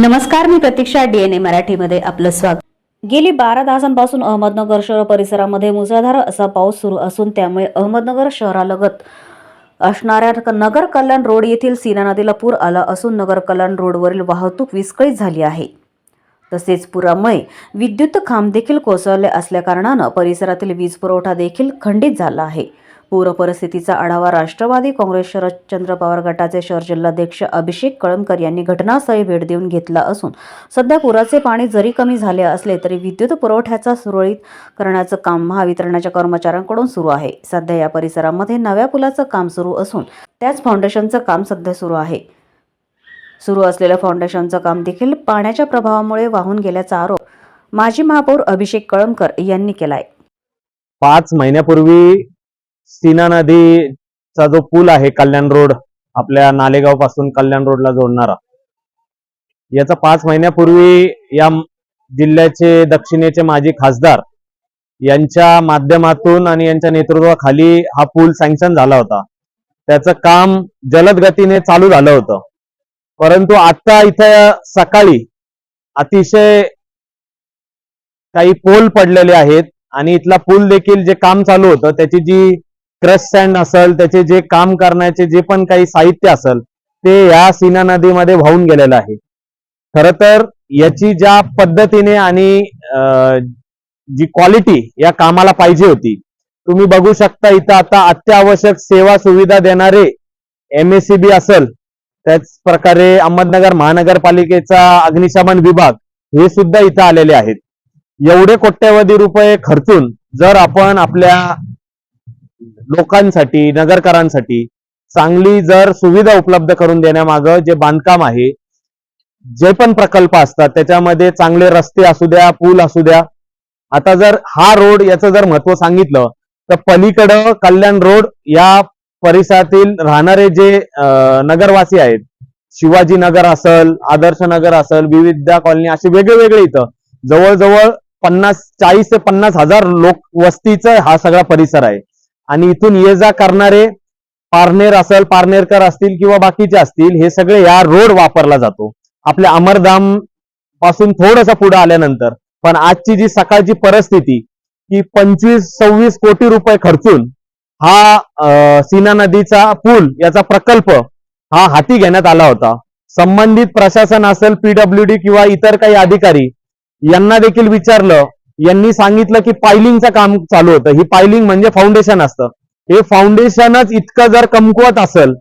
नमस्कार मी प्रतीक्षा डीएनए मराठीमध्ये आपलं स्वागत. गेली बारा तासांपासून अहमदनगर शहर परिसरामध्ये मुसळधार असा पाऊस सुरू असून त्यामुळे अहमदनगर शहरालगत असणाऱ्या नगर कल्याण रोड येथील सीना नदीला पूर आला असून नगर कल्याण रोडवरील वाहतूक विस्कळीत झाली आहे. तसेच पुरामुळे विद्युत खांब देखील कोसळले असल्याकारणानं परिसरातील वीज पुरवठा देखील खंडित झाला आहे. पूरपरिस्थितीचा आढावा राष्ट्रवादी काँग्रेस शरदचंद्र पवार गटाचे शहर जिल्हाध्यक्ष अभिषेक कळमकर यांनी घटनास्थळी भेट देऊन घेतला असून सध्या पुराचे पाणी जरी कमी झाले असले तरी विद्युत पुरवठ्याचा सुरळीत करण्याचं काम महावितरणाच्या कर्मचाऱ्यांकडून सुरू आहे. सध्या या परिसरामध्ये नव्या पुलाचं काम सुरू असून त्याच फाउंडेशनचं काम सध्या सुरू आहे. सुरू असलेल्या फाउंडेशनचं काम देखील पाण्याच्या प्रभावामुळे वाहून गेल्याचा आरोप माजी महापौर अभिषेक कळमकर यांनी केलाय. पाच महिन्यापूर्वी सीना नदीचा जो पूल आहे कल्याण रोड आपल्या नालेगावपासून कल्याण रोडला जोडणारा. याचा पाच महिन्यापूर्वी या जिल्ह्याचे दक्षिणेचे माजी खासदार यांच्या माध्यमातून आणि यांच्या नेतृत्वाखाली हा पूल सँक्शन झाला होता. त्याचं काम जलद गतीने चालू झालं होतं. परंतु आता इथं सकाळी अतिशय काही पोल पडलेले आहेत आणि इथला पूल देखील जे काम चालू होतं त्याची जी क्रश सँड असेल त्याचे जे काम करण्याचे जे पण काही साहित्य असेल ते या सीना नदीमध्ये वाहून गेलेलं आहे. खर तर याची ज्या पद्धतीने आणि जी क्वालिटी या कामाला पाहिजे होती तुम्ही बघू शकता इथं आता अत्यावश्यक सेवा सुविधा देणारे एमएससीबी असेल त्याच प्रकारे अहमदनगर महानगरपालिकेचा अग्निशमन विभाग हे सुद्धा इथं आलेले आहेत. एवढे कोट्यवधी रुपये खर्चून जर आपण आपल्या लोकांसाठी नगरकरांसाठी चांगली जर सुविधा उपलब्ध करून देण्यामागं जे बांधकाम आहे जे पण प्रकल्प असतात त्याच्यामध्ये चांगले रस्ते असू द्या पूल असू द्या आता जर हा रोड याचं जर महत्त्व सांगितलं तर पलीकडं कल्याण रोड या परिसरातील राहणारे जे नगरवासी आहेत शिवाजी नगर असल आदर्श नगर असल विविध कॉलनी असे वेगळे वेगळे इथं जवळजवळ पन्नास चाळीस ते पन्नास हजार लोक वस्तीचा हा सगळा परिसर आहे. आणि इथून ये जा करणारे पारनेर असेल पारनेरकर असतील किंवा बाकीचे असतील हे सगळे या रोड वापरला जातो. आपल्या अमरधामपासून थोडंसं पुढे आल्यानंतर पण आजची जी सकाळची परिस्थिती की पंचवीस सव्वीस कोटी रुपये खर्चून हा सीना नदीचा पूल याचा प्रकल्प हा हाती घेण्यात आला होता. संबंधित प्रशासन असेल पीडब्ल्यूडी किंवा इतर काही अधिकारी यांना देखील विचारलं यांनी सांगितलं की पायलिंगचं काम चालू होतं. ही पायलिंग म्हणजे फाउंडेशन असतं. हे फाउंडेशनच इतकं जर कमकुवत असेल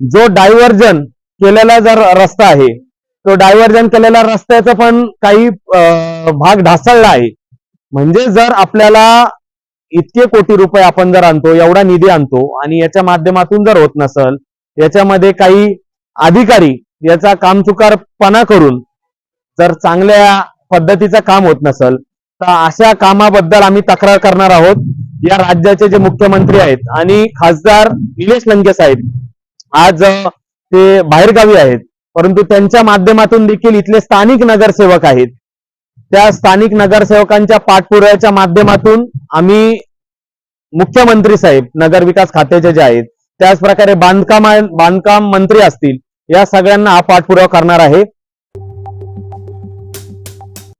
जो डायव्हर्जन केलेला जर रस्ता आहे तो डायव्हर्जन केलेला रस्त्याचा पण काही भाग ढासळला आहे. म्हणजे जर आपल्याला इतके कोटी रुपये आपण जर आणतो एवढा निधी आणतो आणि याच्या माध्यमातून जर होत नसल याच्यामध्ये काही अधिकारी याचा कामचुकारपणा करून जर चांगल्या पद्धतीचं काम होत नसल तर अशा कामाबद्दल आम्ही तक्रार करणार आहोत. या राज्याचे जे मुख्यमंत्री आहेत आणि खासदार निलेश लंके साहेब आज ते बाहेरगावी आहेत. परंतु त्यांच्या माध्यमातून देखील इथले स्थानिक नगरसेवक आहेत. त्या स्थानिक नगरसेवकांच्या पाठपुराव्याच्या माध्यमातून आम्ही मुख्यमंत्री साहेब नगर विकास खात्याचे जे आहेत त्याच प्रकारे बांधकाम बांधकाम मंत्री असतील या सगळ्यांना हा पाठपुरावा करणार आहे.